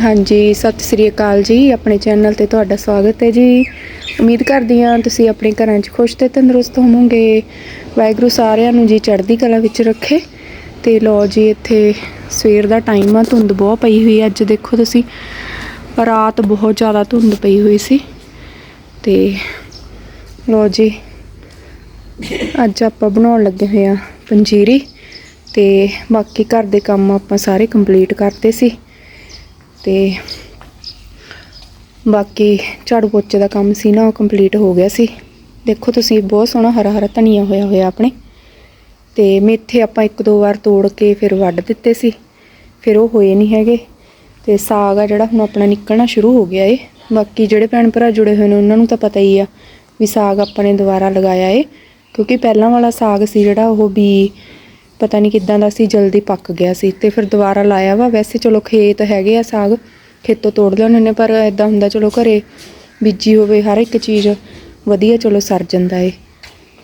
ਹਾਂਜੀ, ਸਤਿ ਸ੍ਰੀ ਅਕਾਲ ਜੀ। ਆਪਣੇ ਚੈਨਲ ਤੇ ਤੁਹਾਡਾ ਸਵਾਗਤ ਹੈ ਜੀ। ਉਮੀਦ ਕਰਦੀ ਹਾਂ ਤੁਸੀਂ ਆਪਣੇ ਘਰਾਂ 'ਚ ਖੁਸ਼ ਤੇ ਤੰਦਰੁਸਤ ਹੋਵੋਗੇ। ਵਾਹਿਗੁਰੂ ਸਾਰਿਆਂ ਨੂੰ ਜੀ ਚੜ੍ਹਦੀ ਕਲਾ ਵਿੱਚ ਰੱਖੇ। ਤੇ ਲੋ ਜੀ, ਇੱਥੇ ਸਵੇਰ ਦਾ ਟਾਈਮ ਆ, ਧੁੰਦ ਬਹੁਤ ਪਈ ਹੋਈ ਹੈ ਅੱਜ ਦੇਖੋ ਤੁਸੀਂ, ਰਾਤ ਬਹੁਤ ਜ਼ਿਆਦਾ ਧੁੰਦ ਪਈ ਹੋਈ ਸੀ। ਤੇ ਲੋ ਜੀ, ਅੱਜ ਆਪਾਂ ਬਣਾਉਣ ਲੱਗੇ ਹੋਏ ਆ ਪੰਜੀਰੀ। ਤੇ ਬਾਕੀ ਘਰ ਦੇ ਕੰਮ ਆਪਾਂ ਸਾਰੇ ਕੰਪਲੀਟ ਕਰਤੇ ਸੀ। ਤੇ ਬਾਕੀ ਝਾੜੂ ਪੋਚੇ ਦਾ ਕੰਮ ਸੀ ਨਾ, ਉਹ ਕੰਪਲੀਟ ਹੋ ਗਿਆ ਸੀ। ਦੇਖੋ ਤੁਸੀਂ, ਬਹੁਤ ਸੋਹਣਾ ਹਰਾ ਹਰਾ ਧਨੀਆ ਹੋਇਆ ਹੋਇਆ ਆਪਣੇ। ਤੇ ਮੇਥੇ ਆਪਾਂ ਇੱਕ ਦੋ ਵਾਰ ਤੋੜ ਕੇ ਫਿਰ ਵੱਢ ਦਿੱਤੇ ਸੀ। ਫਿਰ ਉਹ ਹੋਏ ਨਹੀਂ ਹੈਗੇ। ਤੇ ਸਾਗ ਆ ਜਿਹੜਾ, ਹੁਣ ਆਪਣਾ ਨਿਕਲਣਾ ਸ਼ੁਰੂ ਹੋ ਗਿਆ ਏ। ਬਾਕੀ ਜਿਹੜੇ ਭੈਣ ਭਰਾ ਜੁੜੇ ਹੋਏ ਨੇ, ਉਹਨਾਂ ਨੂੰ ਤਾਂ ਪਤਾ ਹੀ ਆ ਵੀ ਸਾਗ ਆਪਾਂ ਨੇ ਦੁਬਾਰਾ ਲਗਾਇਆ ਏ। ਕਿਉਂਕਿ ਪਹਿਲਾਂ ਵਾਲਾ ਸਾਗ ਸੀ ਜਿਹੜਾ, ਉਹ ਵੀ ਪਤਾ ਨਹੀਂ ਕਿੱਦਾਂ ਦਾ ਸੀ, ਜਲਦੀ ਪੱਕ ਗਿਆ ਸੀ ਤੇ ਫਿਰ ਦੁਬਾਰਾ ਲਾਇਆ ਵਾ। ਵੈਸੇ ਚਲੋ ਖੇਤ ਹੈਗੇ ਆ ਸਾਗ, ਖੇਤੋਂ ਤੋੜ ਲਿਆਉਂਦੇ ਨੇ, ਪਰ ਇਦਾਂ ਹੁੰਦਾ ਚਲੋ ਘਰੇ ਬੀਜੀ ਹੋਵੇ ਹਰ ਇੱਕ ਚੀਜ਼, ਵਧੀਆ ਚਲੋ ਸਰ ਜਾਂਦਾ ਏ।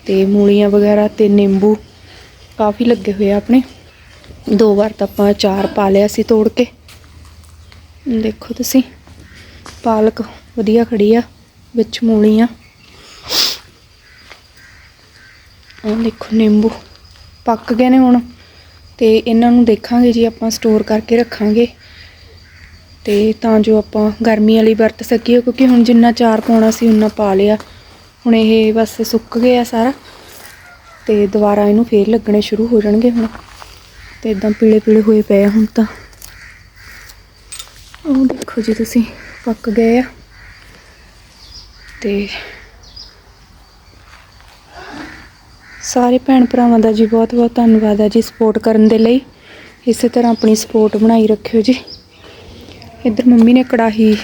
ਤੇ ਮੂਲੀਆਂ ਵਗੈਰਾ ਤੇ ਨਿੰਬੂ ਕਾਫੀ ਲੱਗੇ ਹੋਏ ਆ ਆਪਣੇ। ਦੋ ਵਾਰ ਤਾਂ ਆਪਾਂ ਚਾਰ ਪਾ ਲਿਆ ਸੀ ਤੋੜ ਕੇ। ਦੇਖੋ ਤੁਸੀਂ, ਪਾਲਕ ਵਧੀਆ ਖੜੀ ਆ, ਵਿੱਚ ਮੂਲੀਆਂ। ਆਹ ਦੇਖੋ ਨਿੰਬੂ। ਪੱਕ ਗਏ ਨੇ ਹੁਣ ਤੇ ਇਹਨਾਂ ਨੂੰ ਦੇਖਾਂਗੇ ਜੀ, ਆਪਾਂ ਸਟੋਰ ਕਰਕੇ ਰੱਖਾਂਗੇ। ਤੇ ਤਾਂ ਜੋ ਆਪਾਂ ਗਰਮੀ ਵਾਲੀ ਵਰਤ ਸਕੀਏ, ਕਿਉਂਕਿ ਹੁਣ ਜਿੰਨਾ ਚਾਰ ਪਾਉਣਾ ਸੀ, ਉਨਾ ਪਾ ਲਿਆ। ਹੁਣ ਇਹ ਬਸ ਸੁੱਕ ਗਿਆ ਸਾਰਾ ਤੇ ਦੁਬਾਰਾ ਇਹਨੂੰ ਫੇਰ ਲੱਗਣੇ ਸ਼ੁਰੂ ਹੋ ਜਾਣਗੇ ਹੁਣ। ਤੇ ਇਦਾਂ ਪੀਲੇ ਪੀਲੇ ਹੋਏ ਪਏ ਹੁਣ ਤਾਂ। ਉਹ ਦੇਖੋ ਜੀ, ਤੁਸੀਂ ਪੱਕ ਗਏ ਆ। ਤੇ ਸਾਰੇ ਭੈਣ ਭਰਾਵਾਂ ਦਾ ਜੀ ਬਹੁਤ ਬਹੁਤ ਧੰਨਵਾਦ ਹੈ ਜੀ ਸਪੋਰਟ ਕਰਨ ਦੇ ਲਈ। ਇਸੇ ਤਰ੍ਹਾਂ ਆਪਣੀ ਸਪੋਰਟ ਬਣਾਈ ਰੱਖਿਓ ਜੀ। ਇੱਧਰ ਮੰਮੀ ਨੇ ਕੜਾਹੀ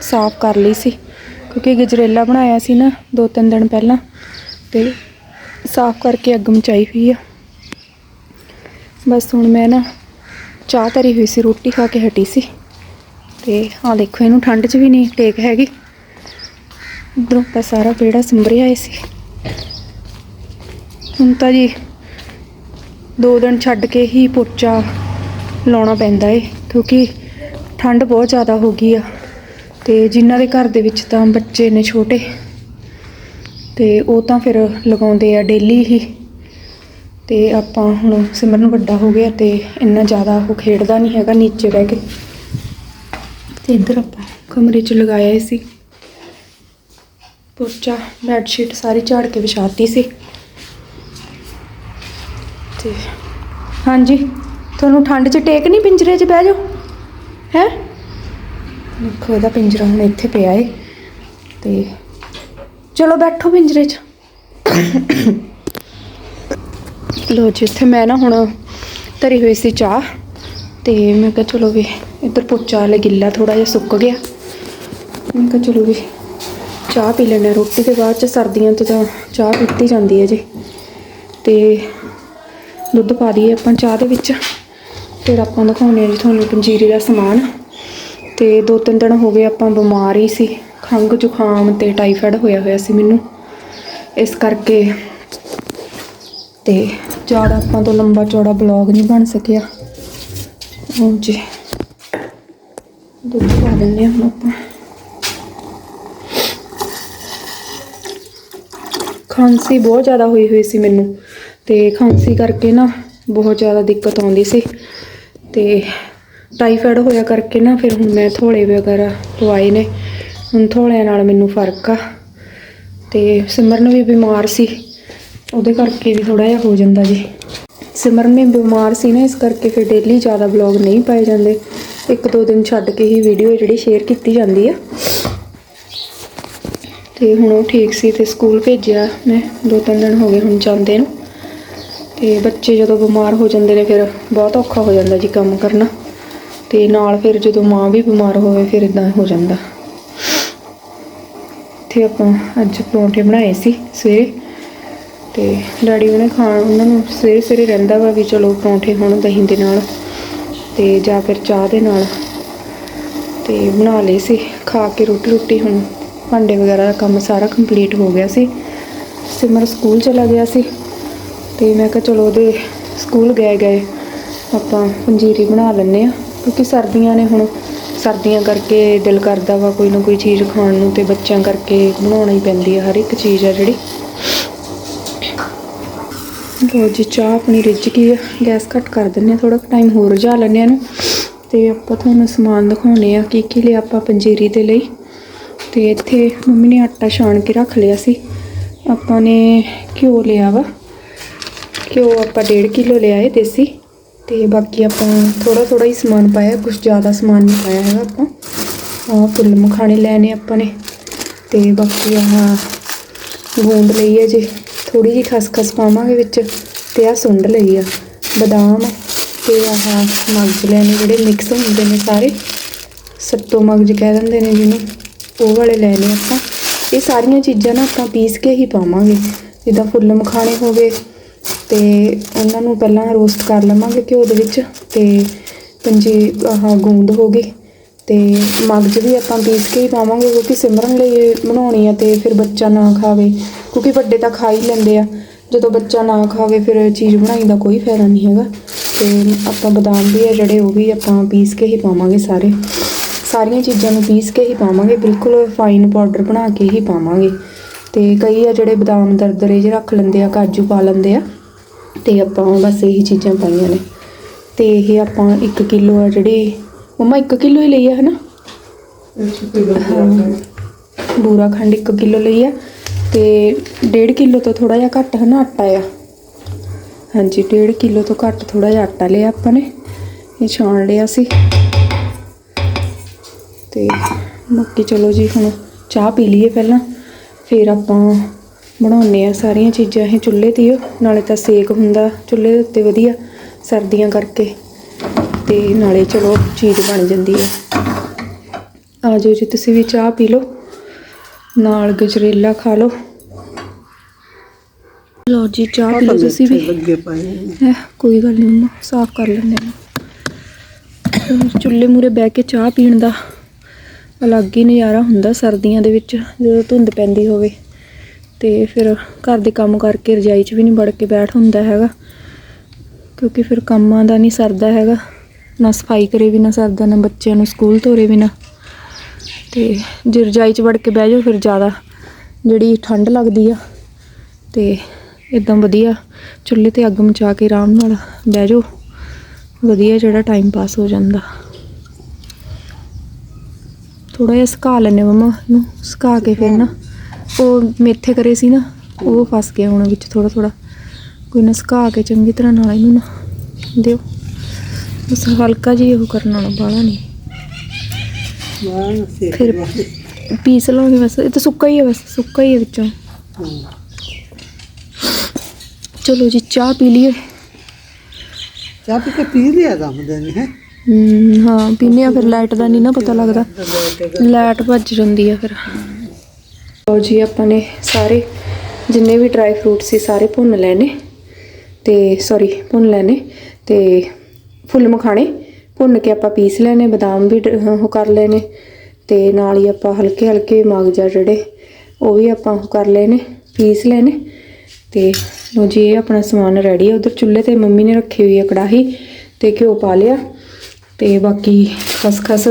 ਸਾਫ਼ ਕਰ ਲਈ ਸੀ, ਕਿਉਂਕਿ ਗਜਰੇਲਾ ਬਣਾਇਆ ਸੀ ਨਾ ਦੋ ਤਿੰਨ ਦਿਨ ਪਹਿਲਾਂ ਤੇ ਸਾਫ਼ ਕਰਕੇ ਅੱਗ ਮਚਾਈ ਹੋਈ ਆ। ਬਸ ਹੁਣ ਮੈਂ ਨਾ ਚਾਹ ਧਰੀ ਹੋਈ ਸੀ, ਰੋਟੀ ਖਾ ਕੇ ਹਟੀ ਸੀ। ਤੇ ਆਹ ਦੇਖੋ ਇਹਨੂੰ ਠੰਡ 'ਚ ਵੀ ਨਹੀਂ ਟੇਕ ਹੈਗੀ। ਇੱਧਰੋਂ ਤਾਂ ਸਾਰਾ ਵਿਹੜਾ ਸੰਭਰਿਆ ਏ ਸੀ। ਹੁਣ ਤਾਂ ਜੀ ਦੋ ਦਿਨ ਛੱਡ ਕੇ ਹੀ ਪੋਚਾ ਲਾਉਣਾ ਪੈਂਦਾ ਏ, ਕਿਉਂਕਿ ਠੰਡ ਬਹੁਤ ਜ਼ਿਆਦਾ ਹੋ ਗਈ ਆ। ਤੇ ਜਿਨ੍ਹਾਂ ਦੇ ਘਰ ਦੇ ਵਿੱਚ ਤਾਂ ਬੱਚੇ ਨੇ ਛੋਟੇ, ਤੇ ਉਹ ਤਾਂ ਫਿਰ ਲਗਾਉਂਦੇ ਆ ਡੇਲੀ ਹੀ। ਤੇ ਆਪਾਂ ਹੁਣ ਸਿਮਰਨ ਵੱਡਾ ਹੋ ਗਿਆ ਤੇ ਇੰਨਾ ਜ਼ਿਆਦਾ ਉਹ ਖੇਡਦਾ ਨਹੀਂ ਹੈਗਾ ਨੀਚੇ ਬਹਿ ਕੇ। ਤੇ ਇੱਧਰ ਆਪਾਂ ਕਮਰੇ 'ਚ ਲਗਾਇਆ ਏ ਸੀ। ਪੋਚਾ ਬੈੱਡ ਸ਼ੀਟ ਸਾਰੀ ਝਾੜ ਕੇ ਵਿਛਾਤੀ ਸੀ। ਤੇ ਹਾਂਜੀ। ਤੁਹਾਨੂੰ ਠੰਡ 'ਚ ਟੇਕ ਨਹੀਂ ਪਿੰਜਰੇ 'ਚ ਬਹਿ ਜਾਓ। ਹੈ? ਦੇਖੋ, ਇਹਦਾ ਪਿੰਜਰਾ ਹੁਣ ਇੱਥੇ ਪਿਆ ਏ। ਤੇ ਚਲੋ ਬੈਠੋ ਪਿੰਜਰੇ 'ਚ। ਲੋ ਜੀ, ਇੱਥੇ ਮੈਂ ਨਾ ਹੁਣ ਧਰੀ ਹੋਈ ਸੀ ਚਾਹ। ਤੇ ਮੈਂ ਕਿਹਾ, ਚਲੋ ਵੀ ਇੱਧਰ ਪੋਚਾ ਵਾਲੇ ਗਿੱਲਾ ਥੋੜਾ ਜਿਹਾ ਸੁੱਕ ਗਿਆ। ਮੈਂ ਕਿਹਾ, ਚਲੋ ਵੀ ਚਾਹ ਪੀ ਲੈਣੇ ਰੋਟੀ ਦੇ ਬਾਅਦ ਚ ਸਰਦੀਆਂ ਤੋਂ ਤਾਂ ਚਾਹ ਪੀਤੀ ਜਾਂਦੀ ਹੈ ਜੀ। ਤੇ ਦੁੱਧ ਪਾ ਦਈਏ ਆਪਾਂ ਚਾਹ ਦੇ ਵਿੱਚ। ਫਿਰ ਆਪਾਂ ਦਿਖਾਉਂਦੇ ਹਾਂ ਜੀ ਤੁਹਾਨੂੰ ਪੰਜੀਰੀ ਦਾ ਸਮਾਨ। ਤੇ ਦੋ ਤਿੰਨ ਦਿਨ ਹੋ ਗਏ ਆਪਾਂ ਬਿਮਾਰ ਹੀ ਸੀ। ਖੰਘ, ਜ਼ੁਕਾਮ ਤੇ ਟਾਈਫਾਇਡ ਹੋਇਆ ਹੋਇਆ ਸੀ ਮੈਨੂੰ। ਇਸ ਕਰਕੇ ਤੇ ਜ਼ਿਆਦਾ ਆਪਾਂ ਤੋਂ ਲੰਬਾ ਚੌੜਾ ਬਲੌਗ ਨਹੀਂ ਬਣ ਸਕਿਆ। ਉਹ ਜੀ ਦੁੱਧ ਪਾ ਦਿੰਦੇ ਹਾਂ ਹੁਣ ਆਪਾਂ। ਖਾਂਸੀ ਬਹੁਤ ਜ਼ਿਆਦਾ ਹੋਈ ਹੋਈ ਸੀ ਮੈਨੂੰ। ਤੇ ਖਾਂਸੀ ਕਰਕੇ ਨਾ ਬਹੁਤ ਜ਼ਿਆਦਾ ਦਿੱਕਤ ਆਉਂਦੀ ਸੀ ਤੇ ਟਾਈਫਾਇਡ ਹੋਇਆ ਕਰਕੇ ਨਾ ਫਿਰ ਹੁਣ ਮੈਂ ਥੋੜੇ ਵਗੈਰਾ ਪਵਾਏ ਨੇ। ਹੁਣ ਥੋੜਿਆਂ ਨਾਲ ਮੈਨੂੰ ਫ਼ਰਕ ਆ ਤੇ ਸਿਮਰਨ ਵੀ ਬਿਮਾਰ ਸੀ, ਉਹਦੇ ਕਰਕੇ ਵੀ ਥੋੜਾ ਜਿਹਾ ਹੋ ਜਾਂਦਾ ਜੀ। ਸਿਮਰਨ ਵੀ ਬਿਮਾਰ ਸੀ ਨਾ, ਇਸ ਕਰਕੇ ਫਿਰ ਡੇਲੀ ਜ਼ਿਆਦਾ ਵਲੌਗ ਨਹੀਂ ਪਾਏ ਜਾਂਦੇ। ਇੱਕ ਦੋ ਦਿਨ ਛੱਡ ਕੇ ਹੀ ਵੀਡੀਓ ਜਿਹੜੀ ਸ਼ੇਅਰ ਕੀਤੀ ਜਾਂਦੀ ਆ। ਤੇ ਹੁਣ ਉਹ ਠੀਕ ਸੀ ਤੇ ਸਕੂਲ ਭੇਜਿਆ ਮੈਂ, ਦੋ ਤਿੰਨ ਦਿਨ ਹੋ ਗਏ ਹੁਣ ਜਾਂਦੇ ਨੂੰ। ਤੇ ਬੱਚੇ ਜਦੋਂ ਬਿਮਾਰ ਹੋ ਜਾਂਦੇ ਨੇ ਫਿਰ ਬਹੁਤ ਔਖਾ ਹੋ ਜਾਂਦਾ ਜੀ ਕੰਮ ਕਰਨਾ। ਤੇ ਨਾਲ ਫਿਰ ਜਦੋਂ ਮਾਂ ਵੀ ਬਿਮਾਰ ਹੋਵੇ ਫਿਰ ਇਦਾਂ ਹੋ ਜਾਂਦਾ। ਤੇ ਆਪਾਂ ਅੱਜ ਪਰੌਂਠੇ ਬਣਾਏ ਸੀ ਸਵੇਰੇ। ਤੇ ਡੈਡੀ ਉਹਨੇ ਖਾਣ, ਉਹਨਾਂ ਨੂੰ ਸਵੇਰੇ ਸਵੇਰੇ ਰਹਿੰਦਾ ਵਾ ਵੀ ਚਲੋ ਪਰੌਂਠੇ ਹੁਣ ਦਹੀਂ ਦੇ ਨਾਲ ਤੇ ਜਾਂ ਫਿਰ ਚਾਹ ਦੇ ਨਾਲ। ਤੇ ਬਣਾ ਲਏ ਸੀ, ਖਾ ਕੇ ਰੋਟੀ ਰੋਟੀ ਹੁਣ ਭਾਂਡੇ ਵਗੈਰਾ ਦਾ ਕੰਮ ਸਾਰਾ ਕੰਪਲੀਟ ਹੋ ਗਿਆ ਸੀ। ਸਿਮਰ ਸਕੂਲ ਚਲਾ ਗਿਆ ਸੀ। ਤੇ ਮੈਂ ਕਿਹਾ ਚਲੋ ਉਹਦੇ ਸਕੂਲ ਗਏ ਗਏ, ਆਪਾਂ ਪੰਜੀਰੀ ਬਣਾ ਲੈਂਦੇ ਆ ਕਿਉਂਕਿ ਸਰਦੀਆਂ ਨੇ ਹੁਣ ਸਰਦੀਆਂ ਕਰਕੇ ਦਿਲ ਕਰਦਾ ਵਾ ਕੋਈ ਨਾ ਕੋਈ ਚੀਜ਼ ਖਾਣ ਨੂੰ ਤੇ ਬੱਚਿਆਂ ਕਰਕੇ ਬਣਾਉਣਾ ਹੀ ਪੈਂਦੀ ਆ, ਹਰ ਇੱਕ ਚੀਜ਼ ਆ ਜਿਹੜੀ। ਲੋ ਜੀ, ਚਾਹ ਆਪਣੀ ਰਿੱਝ ਗਈ ਆ, ਗੈਸ ਘੱਟ ਕਰ ਦਿੰਨੇ ਆ ਥੋੜਾ ਟਾਈਮ ਹੋਰ ਰਝਾ ਲੈਂਦੇ ਆ ਨੂੰ ਤੇ ਆਪਾਂ ਤੁਹਾਨੂੰ ਸਮਾਨ ਦਿਖਾਉਣੇ ਆ ਕੀ ਕੀ ਲਿਆ ਆਪਾਂ ਪੰਜੀਰੀ ਦੇ ਲਈ। ਤੇ ਇੱਥੇ ਮੰਮੀ ਨੇ ਆਟਾ ਛਾਣ ਕੇ ਰੱਖ ਲਿਆ ਸੀ, ਆਪਾਂ ਨੇ ਘਿਓ ਲਿਆ ਵਾ। ਘਿਓ ਆਪਾਂ 1.5 ਕਿਲੋ ਲਿਆ ਹੈ ਦੇਸੀ ਤੇ ਬਾਕੀ ਆਪਾਂ ਥੋੜਾ ਥੋੜਾ ਹੀ ਸਮਾਨ ਪਾਇਆ ਕੁਝ ਜ਼ਿਆਦਾ ਸਮਾਨ ਨਹੀਂ ਪਾਇਆ ਹੈਗਾ ਆਪਾਂ। ਆਹ ਫੁੱਲ ਮਖਾਣੇ ਲੈਣੇ ਆਪਾਂ ਨੇ ਤੇ ਬਾਕੀ ਆਹ ਗੂੰਦ ਲਈ ਹੈ ਜੀ। ਥੋੜੀ ਜਿਹੀ ਖਸਖਸ ਪਾਵਾਂਗੇ ਵਿੱਚ ਤੇ ਆ ਸੁੰਡ ਲਈ ਆ, ਬਦਾਮ ਤੇ ਆਹ ਮਗਜ ਲੈਣੇ ਜਿਹੜੇ ਮਿਕਸ ਹੁੰਦੇ ਨੇ ਸਾਰੇ। ਸੱਤੋ ਮਗਜ ਕਹਿ ਦਿੰਦੇ ਨੇ ਜਿਹਨੂੰ, ਉਹ ਵਾਲੇ ਲੈਣੇ ਆਪਾਂ। ਇਹ ਸਾਰੀਆਂ ਚੀਜ਼ਾਂ ਨਾ ਆਪਾਂ ਪੀਸ ਕੇ ਹੀ ਪਾਵਾਂਗੇ। ਜਿੱਦਾਂ ਫੁੱਲ ਮਖਾਣੇ ਹੋ ਗਏ ਅਤੇ ਉਹਨਾਂ ਨੂੰ ਪਹਿਲਾਂ ਰੋਸਟ ਕਰ ਲਵਾਂਗੇ ਘਿਓ ਦੇ ਵਿੱਚ ਅਤੇ ਪੰਜੀ, ਆਹ, ਗੂੰਦ ਹੋ ਗਈ ਅਤੇ ਮਗਜ ਵੀ ਆਪਾਂ ਪੀਸ ਕੇ ਹੀ ਪਾਵਾਂਗੇ ਕਿਉਂਕਿ ਸਿਮਰਨ ਲਈ ਬਣਾਉਣੀ ਆ ਅਤੇ ਫਿਰ ਬੱਚਾ ਨਾ ਖਾਵੇ, ਕਿਉਂਕਿ ਵੱਡੇ ਤਾਂ ਖਾ ਹੀ ਲੈਂਦੇ ਆ। ਜਦੋਂ ਬੱਚਾ ਨਾ ਖਾਵੇ ਫਿਰ ਚੀਜ਼ ਬਣਾਈ ਦਾ ਕੋਈ ਫਾਇਦਾ ਨਹੀਂ ਹੈਗਾ ਤੇ ਆਪਾਂ ਬਦਾਮ ਵੀ ਆ ਜਿਹੜੇ ਉਹ ਵੀ ਆਪਾਂ ਪੀਸ ਕੇ ਹੀ ਪਾਵਾਂਗੇ ਸਾਰੇ। ਸਾਰੀਆਂ ਚੀਜ਼ਾਂ ਨੂੰ ਪੀਸ ਕੇ ਹੀ ਪਾਵਾਂਗੇ, ਬਿਲਕੁਲ ਫਾਈਨ ਪਾਊਡਰ ਬਣਾ ਕੇ ਹੀ ਪਾਵਾਂਗੇ। ਤੇ ਕਈ ਆ ਜਿਹੜੇ ਬਦਾਮ ਦਰਦਰੇ ਜਿਹੇ ਰੱਖ ਲੈਂਦੇ ਆ, ਕਾਜੂ ਪਾ ਲੈਂਦੇ ਆ। ਤੇ ਆਪਾਂ ਬਸ ਇਹੀ ਚੀਜ਼ਾਂ ਪਾਈਆਂ ਨੇ। ਤੇ ਇਹ ਆਪਾਂ 1 ਕਿਲੋ ਆ ਜਿਹੜੀ ਮਮਾ 1 ਕਿਲੋ ਹੀ ਲਈ ਆ ਹਨਾ? ਬੂਰਾ ਖੰਡ 1 ਕਿਲੋ ਲਈ ਆ। ਤੇ 1.5 ਕਿਲੋ ਤੋਂ ਥੋੜਾ ਜਿਹਾ ਘੱਟ ਹਨਾ ਆਟਾ ਆ। ਹਾਂਜੀ 1.5 ਕਿਲੋ ਤੋਂ ਘੱਟ ਥੋੜਾ ਜਿਹਾ ਆਟਾ ਲਿਆ ਆਪਾਂ ਨੇ। ਇਹ ਛਾਣ ਲਿਆ ਸੀ। ਤੇ ਬਾਕੀ ਚਲੋ ਜੀ ਹੁਣ ਚਾਹ ਪੀ ਲਈਏ ਪਹਿਲਾਂ। ਫਿਰ ਆਪਾਂ ਬਣਾਉਨੇ ਆ ਸਾਰੀਆਂ ਚੀਜ਼ਾਂ ਇਹ ਚੁੱਲ੍ਹੇ ਤੇ ਨਾਲੇ ਤਾਂ ਸੇਕ ਹੁੰਦਾ ਚੁੱਲ੍ਹੇ ਦੇ ਉੱਤੇ ਵਧੀਆ ਸਰਦੀਆਂ ਕਰਕੇ। ਤੇ ਨਾਲੇ ਚਲੋ ਚੀਜ਼ ਬਣ ਜਾਂਦੀ ਹੈ। ਆ ਜਾਓ ਜੀ ਤੁਸੀਂ ਵੀ ਚਾਹ ਪੀ ਲਓ ਨਾਲ ਗਜਰੇਲਾ ਖਾ ਲਓ। ਲਓ ਜੀ ਚਾਹ ਪੀ ਲਓ ਤੁਸੀਂ ਵੀ। ਲੱਗੇ ਪਏ ਕੋਈ ਗੱਲ ਨਹੀਂ ਮੰਮਾ ਸਾਫ਼ ਕਰ ਲੈਂਦੇ ਹਾਂ। ਚੁੱਲ੍ਹੇ ਮੂਰੇ ਬਹਿ ਕੇ ਚਾਹ ਪੀਣ ਦਾ ਅਲੱਗ ਹੀ ਨਜ਼ਾਰਾ ਹੁੰਦਾ ਸਰਦੀਆਂ ਦੇ ਵਿੱਚ ਜਦੋਂ ਧੁੰਦ ਪੈਂਦੀ ਹੋਵੇ। ਤੇ ਫਿਰ ਘਰ ਦੇ ਕੰਮ ਕਰਕੇ ਰਜਾਈ 'ਚ ਵੀ ਨਹੀਂ ਵੜ ਕੇ ਬੈਠ ਹੁੰਦਾ ਹੈਗਾ। ਕਿਉਂਕਿ ਫਿਰ ਕੰਮਾਂ ਦਾ ਨਹੀਂ ਸਰਦਾ ਹੈਗਾ। ਨਾ ਸਫ਼ਾਈ ਕਰੇ ਵੀ ਨਾ ਸਰਦਾ, ਨਾ ਬੱਚਿਆਂ ਨੂੰ ਸਕੂਲ ਤੋਰੇ ਵੀ ਨਾ ਤੇ ਜੇ ਰਜਾਈ 'ਚ ਵੜ ਕੇ ਬਹਿ ਜਾਓ ਫਿਰ ਜ਼ਿਆਦਾ ਜਿਹੜੀ ਠੰਡ ਲੱਗਦੀ ਆ ਤੇ ਇਦਾਂ ਵਧੀਆ ਚੁੱਲ੍ਹੇ ਤੇ ਅੱਗ ਮਚਾ ਕੇ ਆਰਾਮ ਨਾਲ ਬਹਿ ਜਾਓ। ਵਧੀਆ ਜਿਹੜਾ ਟਾਈਮ ਪਾਸ ਹੋ ਜਾਂਦਾ। ਥੋੜਾ ਜਿਹਾ ਸੁਕਾ ਲੈਨੇ ਮਮਾ ਨੂੰ। ਸੁਕਾ ਕੇ ਫਿਰ ਨਾ ਉਹ ਮੇਥੇ ਕਰੇ ਸੀ ਨਾ ਉਹ ਫਸ ਗਿਆ ਹੁਣ ਵਿੱਚ ਥੋੜਾ ਥੋੜਾ ਕੋਈ ਨਾ ਸੁਕਾ ਕੇ ਚੰਗੀ ਤਰ੍ਹਾਂ ਨਾਲ ਇਹਨੂੰ ਨਾ ਦਿਓ। ਬਸ ਹਲਕਾ ਜਿਹਾ ਉਹ ਕਰਨਾ ਨਾ ਬਾਲਾ ਨਹੀਂ। ਫਿਰ ਪੀਸ ਲਵਾਂਗੇ ਬਸ ਇਹ ਤਾਂ ਸੁੱਕਾ ਹੀ ਹੈ ਬਸ ਸੁੱਕਾ ਹੀ ਹੈ ਵਿੱਚੋਂ। ਚਲੋ ਜੀ ਚਾਹ ਪੀ ਲਈਏ। ਚਾਹ ਪੀ ਕੇ ਪੀ ਲਿਆ ਦਮਦੇ ਨੇ ਹੈ? ਹਾਂ ਪੀਨੇ ਆ ਫਿਰ ਲਾਈਟ ਦਾ ਨਹੀਂ ਨਾ ਪਤਾ ਲੱਗਦਾ। ਲਾਈਟ ਭੱਜ ਜਾਂਦੀ ਆ ਫਿਰ। ਲਓ ਜੀ, ਆਪਾਂ ਨੇ ਸਾਰੇ ਜਿੰਨੇ ਵੀ ਡਰਾਈ ਫਰੂਟ ਸੀ, ਸਾਰੇ ਭੁੰਨ ਲੈਣੇ। ਤੇ ਸੌਰੀ ਭੁੰਨ ਲੈਣੇ। ਤੇ ਫੁੱਲ ਮਖਾਣੇ ਭੁੰਨ ਕੇ ਆਪਾਂ ਪੀਸ ਲੈਣੇ, ਬਦਾਮ ਵੀ ਉਹ ਕਰ ਲੈਣੇ। ਤੇ ਨਾਲ ਹੀ ਆਪਾਂ ਹਲਕੇ ਹਲਕੇ ਮਾਗਜਾ ਜਿਹੜੇ, ਉਹ ਵੀ ਆਪਾਂ ਉਹ ਕਰ ਲੈਣੇ, ਪੀਸ ਲੈਣੇ। ਤੇ ਲਓ ਜੀ, ਇਹ ਆਪਣਾ ਸਮਾਨ ਰੈਡੀ ਹੈ ਉਧਰ ਚੁੱਲ੍ਹੇ ਤੇ ਮੰਮੀ ਨੇ ਰੱਖੀ ਹੋਈ ਹੈ ਕੜਾਹੀ ਤੇ ਘਿਓ ਪਾ ਲਿਆ। ਤੇ ਬਾਕੀ ਖਸਖਸ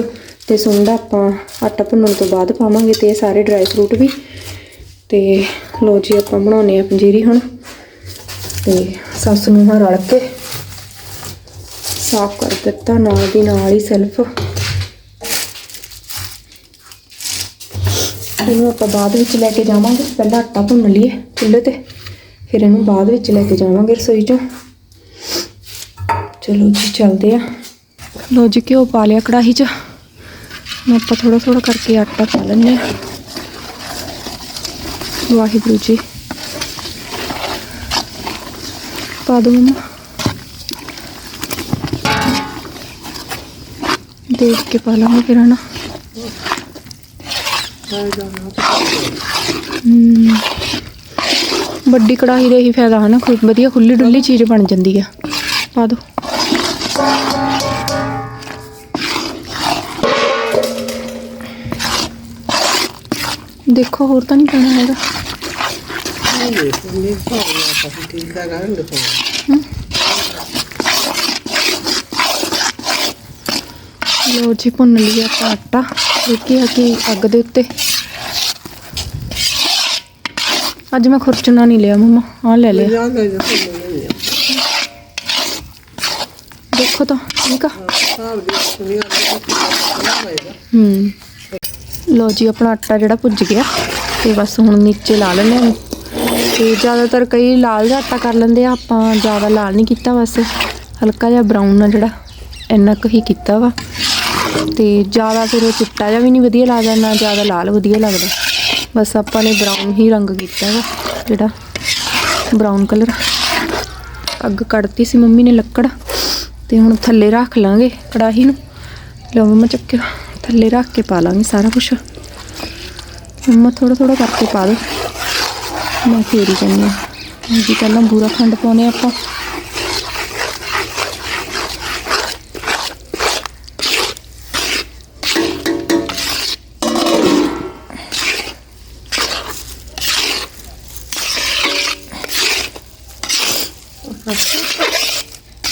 ਤੇ ਸੁੰਡਾ ਆਪਾਂ ਆਟਾ ਭੁੰਨਣ ਤੋਂ ਬਾਅਦ ਪਾਵਾਂਗੇ ਤੇ ਇਹ ਸਾਰੇ ਡਰਾਈ ਫਰੂਟ ਵੀ। ਤੇ ਲੋ ਜੀ, ਆਪਾਂ ਬਣਾਉਨੇ ਆ ਪੰਜੀਰੀ ਹੁਣ। ਤੇ ਸੱਸ ਨੂੰ ਹਾਂ ਰਲ ਕੇ ਸਾਫ਼ ਕਰ ਦਿੱਤਾ, ਨਾਲ ਦੀ ਨਾਲ ਹੀ ਸੈਲਫ ਇਹਨੂੰ ਆਪਾਂ ਬਾਅਦ ਵਿੱਚ ਲੈ ਕੇ ਜਾਵਾਂਗੇ। ਪਹਿਲਾਂ ਆਟਾ ਭੁੰਨ ਲਈਏ ਚੁੱਲ੍ਹੇ ਤੇ, ਫਿਰ ਇਹਨੂੰ ਬਾਅਦ ਵਿੱਚ ਲੈ ਕੇ ਜਾਵਾਂਗੇ ਰਸੋਈ 'ਚੋਂ। ਚਲੋ ਜੀ, ਚੱਲਦੇ ਆ ਲੋ ਜੀ, ਘਿਓ ਪਾ ਲਿਆ ਕੜਾਹੀ 'ਚ। ਆਪਾਂ ਥੋੜਾ ਥੋੜਾ ਕਰਕੇ ਆਟਾ ਪਾ ਲੈਂਦੇ ਹਾਂ। ਵਾਹਿਗੁਰੂ ਜੀ। ਪਾ ਦੋ ਮਮਾ ਦੇਖ ਕੇ ਪਾ ਲਾਂਗੇ ਫਿਰ ਹਨਾ। ਹਮ, ਵੱਡੀ ਕੜਾਹੀ ਦਾ ਹੀ ਫਾਇਦਾ ਹੈ ਨਾ ਵਧੀਆ ਖੁੱਲੀ ਡੁੱਲੀ ਚੀਜ਼ ਬਣ ਜਾਂਦੀ ਆ। ਪਾ ਦੋ। ਦੇਖੋ ਹੋਰ ਤਾਂ ਨਹੀਂ ਪੈਣਾ ਹੈਗਾ। ਲੋ ਜੀ ਭੁੰਨ ਲਿਆ ਆਪਾਂ ਆਟਾ। ਦੇਖੀ ਆ ਕਿ ਅੱਗ ਦੇ ਉੱਤੇ। ਅੱਜ ਮੈਂ ਖੁਰਚਣਾ ਨਹੀਂ ਲਿਆ ਮਮਾ। ਆ ਲੈ ਲਿਆ। ਦੇਖੋ ਤਾਂ ਠੀਕ ਆ। ਹੂੰ। ਲੋ ਜੀ, ਆਪਣਾ ਆਟਾ ਜਿਹੜਾ ਭੁੱਜ ਗਿਆ ਤੇ ਬਸ ਹੁਣ ਨੀਚੇ ਲਾ ਲੈਣੇ ਹਾਂ। ਤੇ ਜ਼ਿਆਦਾਤਰ ਕਈ ਲਾਲ ਜਿਹਾ ਆਟਾ ਕਰ ਲੈਂਦੇ ਆ, ਆਪਾਂ ਜ਼ਿਆਦਾ ਲਾਲ ਨਹੀਂ ਕੀਤਾ ਬਸ। ਹਲਕਾ ਜਿਹਾ ਬਰਾਊਨ ਆ ਜਿਹੜਾ, ਇੰਨਾ ਕੁ ਹੀ ਕੀਤਾ ਵਾ। ਤੇ ਜ਼ਿਆਦਾ ਫਿਰ ਉਹ ਚਿੱਟਾ ਜਿਹਾ ਵੀ ਨਹੀਂ ਵਧੀਆ ਲੱਗਦਾ, ਨਾ ਜ਼ਿਆਦਾ ਲਾਲ ਵਧੀਆ ਲੱਗਦਾ। ਬਸ ਆਪਾਂ ਨੇ ਬਰਾਊਨ ਹੀ ਰੰਗ ਕੀਤਾ ਵਾ, ਜਿਹੜਾ ਬਰਾਊਨ ਕਲਰ ਅੱਗ ਕੱਢਤੀ ਸੀ ਮੰਮੀ ਨੇ ਲੱਕੜ, ਤੇ ਹੁਣ ਥੱਲੇ ਰੱਖ ਲਾਂਗੇ ਕੜਾਹੀ ਨੂੰ। ਲਓ ਮੰਮਾ ਚੱਕਿਆ ਥੱਲੇ ਰੱਖ ਕੇ ਪਾ ਲਾਂਗੇ ਸਾਰਾ ਕੁਝ ਮੰਮਾ ਥੋੜਾ ਥੋੜਾ ਕਰਕੇ ਪਾ ਦੋ। ਮੈਂ ਫੇਰੀ ਜਾਂਦੀ ਹਾਂ ਜੀ ਪਹਿਲਾਂ ਬੂਰਾ ਖੰਡ ਪਾਉਨੇ ਆਪਾਂ।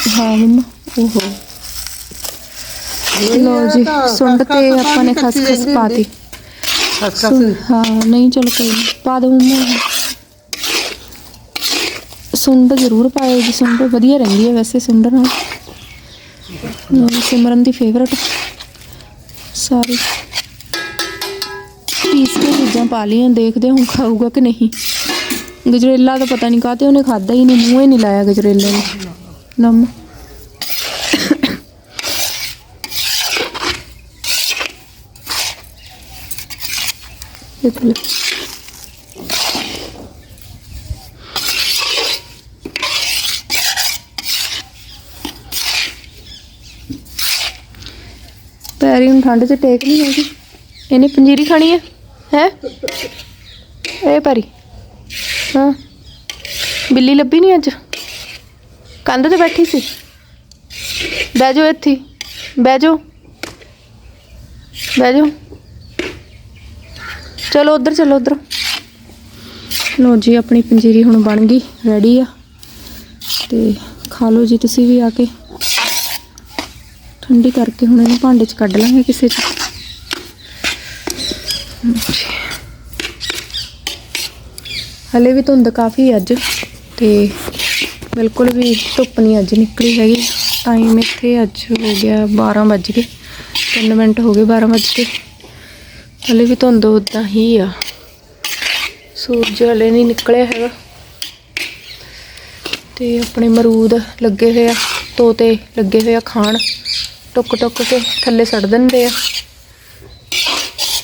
ਹਾਂ ਮੰਮਾ, ਓਹੋ। ਲਓ ਜੀ ਸੁੰਡ ਤੇ ਆਪਾਂ ਨੇ ਖਸਖਸ ਪਾਤੀ ਖਸ ਹਾਂ ਨਹੀਂ ਚਲ ਕੋਈ ਨੀ, ਪਾ ਦੋ ਮੰਮਾ ਸੁੰਡ ਜ਼ਰੂਰ ਪਾਇਓ ਜੀ ਸੁੰਡ ਵਧੀਆ ਰਹਿੰਦੀ ਹੈ ਵੈਸੇ ਸੁੰਡ ਨਾਲ। ਮੇਰੀ ਸਿਮਰਨ ਦੀ ਫੇਵਰਟ ਸਾਰੀ। ਪੀਸ ਕੇ ਚੀਜ਼ਾਂ ਪਾ ਲਈਆਂ ਦੇਖਦੇ ਹਾਂ ਹੁਣ ਖਾਊਗਾ ਕਿ ਨਹੀਂ। ਗਜਰੇਲਾ ਤਾਂ ਪਤਾ ਨਹੀਂ ਕਾਤੇ ਉਹਨੇ ਖਾਦਾ ਹੀ ਨਹੀਂ ਮੂੰਹ ਹੀ ਨਹੀਂ ਲਾਇਆ ਗਜਰੇਲੇ ਨੇ। ਨਮ ਦੇਖ ਪੈਰੀ ਨੂੰ ਠੰਡ 'ਚ ਟੇਕ ਨਹੀਂ ਹੈਗੀ। ਇਹਨੇ ਪੰਜੀਰੀ ਖਾਣੀ ਹੈ ਹੈ? ਇਹ ਪੈਰੀ। ਹਾਂ। ਬਿੱਲੀ ਲੱਭੀ ਨਹੀਂ ਅੱਜ। ਕੰਧ ਤੇ ਬੈਠੀ ਸੀ। ਬਹਿ ਜਾਓ ਇੱਥੇ। ਬਹਿ ਜਾਓ। ਬਹਿ ਜਾਓ। ਚਲੋ ਉਧਰ ਚਲੋ ਉਧਰ। ਲੋ ਜੀ, ਆਪਣੀ ਪੰਜੀਰੀ ਹੁਣ ਬਣ ਗਈ ਰੈਡੀ ਆ। ਤੇ ਖਾ ਲਓ ਜੀ ਤੁਸੀਂ ਵੀ ਆ ਕੇ। ਠੰਡੀ ਕਰਕੇ ਹੁਣ ਇਹਨੂੰ ਭਾਂਡੇ 'ਚ ਕੱਢ ਲਾਂਗੇ ਕਿਸੇ 'ਚ। ਹਲੇ ਵੀ ਧੁੰਦ ਕਾਫੀ ਅੱਜ, ਤੇ ਬਿਲਕੁਲ ਵੀ ਧੁੱਪ ਨਹੀਂ ਅੱਜ ਨਿਕਲੀ ਹੈਗੀ। ਟਾਈਮ ਇੱਥੇ ਅੱਜ ਹੋ ਗਿਆ 12 ਵੱਜ ਗਏ। 3 ਮਿੰਟ ਹੋ ਗਏ 12 ਵੱਜ ਕੇ। ਹਲੇ ਵੀ ਧੁੰਦ ਉਦਾਂ ਹੀ ਆ। ਸੂਰਜ ਹਲੇ ਨਹੀਂ ਨਿਕਲਿਆ ਹੈਗਾ। ਤੇ ਆਪਣੇ ਮਰੂਦ ਲੱਗੇ ਹੋਏ ਆ ਤੋਤੇ ਲੱਗੇ ਹੋਏ ਆ ਖਾਣ। ਟੁੱਕ ਟੁੱਕ ਕੇ ਥੱਲੇ ਸੜ ਦਿੰਦੇ ਆ।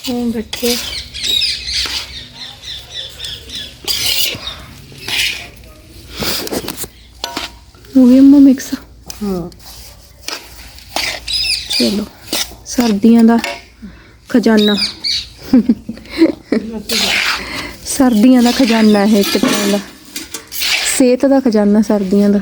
ਹੁਣ ਬੈਠੇ। ਹੋ ਗਿਆ ਮੰਮਾ ਮਿਕਸ ਹਾਂ। ਚਲੋ ਸਰਦੀਆਂ ਦਾ ਖਜ਼ਾਨਾ। ਸਰਦੀਆਂ ਦਾ ਖਜ਼ਾਨਾ ਹੈ ਇੱਕ ਤਰ੍ਹਾਂ ਦਾ। ਸਿਹਤ ਦਾ ਖਜ਼ਾਨਾ ਸਰਦੀਆਂ ਦਾ।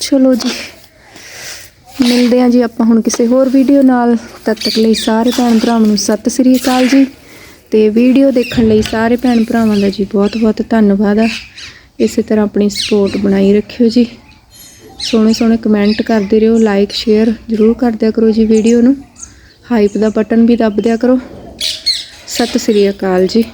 ਚਲੋ ਜੀ। ਮਿਲਦੇ ਹਾਂ ਜੀ ਆਪਾਂ ਹੁਣ ਕਿਸੇ ਹੋਰ ਵੀਡੀਓ ਨਾਲ। ਤਦ ਤੱਕ ਲਈ ਸਾਰੇ ਭੈਣ ਭਰਾਵਾਂ ਨੂੰ ਸਤਿ ਸ੍ਰੀ ਅਕਾਲ ਜੀ। ਤੇ ਵੀਡੀਓ ਦੇਖਣ ਲਈ ਸਾਰੇ ਭੈਣ ਭਰਾਵਾਂ ਦਾ ਜੀ ਬਹੁਤ ਬਹੁਤ ਧੰਨਵਾਦ ਆ। ਇਸੇ ਤਰ੍ਹਾਂ ਆਪਣੀ ਸਪੋਰਟ ਬਣਾਈ ਰੱਖਿਓ ਜੀ। ਸੋਹਣੇ ਸੋਹਣੇ ਕਮੈਂਟ ਕਰਦੇ ਰਹੋ ਲਾਈਕ ਸ਼ੇਅਰ ਜ਼ਰੂਰ ਕਰਦਿਆ ਕਰੋ ਜੀ ਵੀਡੀਓ ਨੂੰ। ਹਾਈਪ ਦਾ ਬਟਨ ਵੀ ਦੱਬ ਦਿਆ ਕਰੋ। ਸਤਿ ਸ੍ਰੀ ਅਕਾਲ ਜੀ।